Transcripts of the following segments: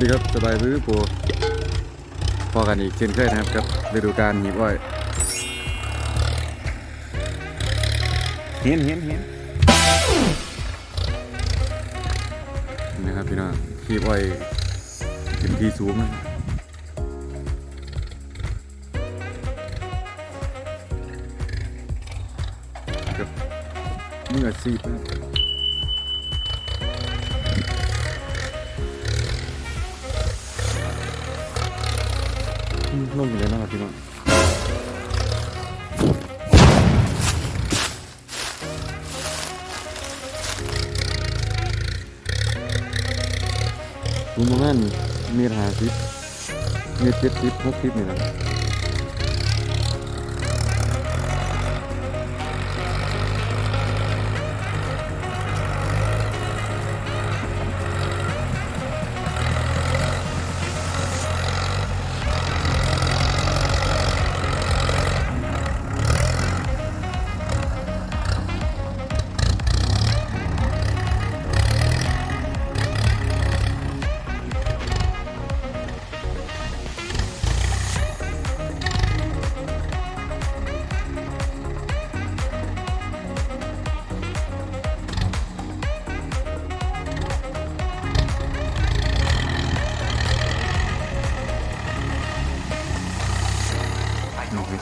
ดีครับสบายบื้อปูพอกันอีกเช่นเคยนะครับกับฤดูกาลหีบอ้อยเห็นเห็นเห็นนะครับพี่น้องหีบอ้อยขึ้นที่สูงนะครับกับมืออาชีพนะ นุ่มอยู่เลยนะครับพี่น้องสูงประมาณเมตรห้าสิปมีเจ็ดสิปหกสิปนี่แหละ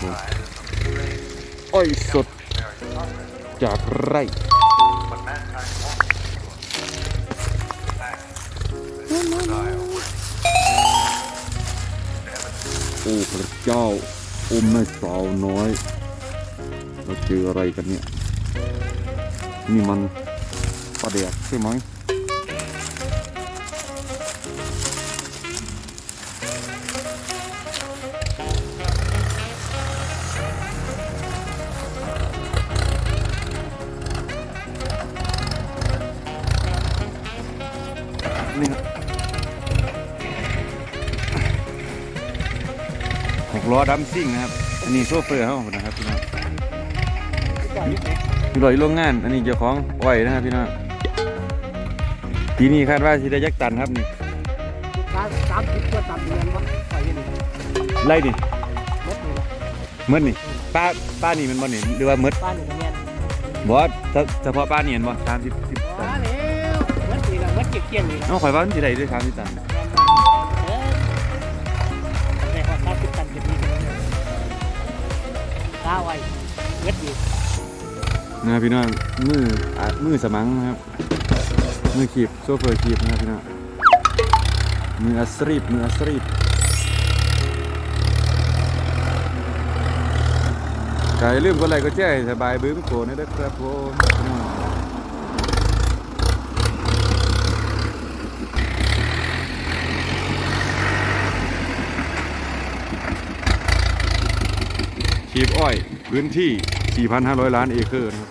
ผมอ้อยสดจากไร่โอ้พระเจ้าอมแม่สาวน้อย เราเจออะไรกันเนี่ย นี่มันปลาแดกใช่ไหม นี่ครับหกล้อดัมซิ่งนะครับ อันนี้โซเฟอร์เขานะครับพี่น้องพี่ลอยโรงงาน อันนี้เจ้าของอ้อยนะครับพี่น้องปีนี้คาดว่าสิได้ยักตันครับนี่สามสามสิบตัวสามเดือนวะไปยังไงไล่นี่มดเลยนะเมื่อนี่ป้าป้านี่มันบ่นี่หรือว่าเมื่อบ้านอยู่ตรงนี้บอสเฉพาะป้านี่เห็นบ่สามสิบสิบ เกี่ยงเกี่ยงนี่ละเอาข่อยว่ามันสิได้ด้วยสามสิบตันเออแต่พอสามสิบตันจะมีกันตาไว้เม็ดอยู่นะครับพี่น้องมืออะมือสมังนะครับมือขีบโซเฟอร์ขีบนะครับพี่น้องมืออัสรีบมืออัสรีบกายลืมก็อะไรก็แจ้สบายบื้มโกนี่เด้อครับผม ขีบอ้อย พื้นที่ 4,500 ล้านเอเคอร์นะครับ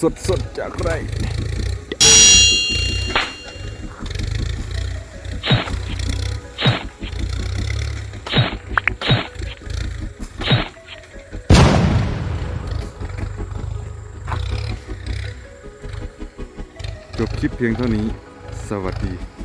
สดสดๆจากไร่ จบคลิปเพียงเท่านี้ สวัสดี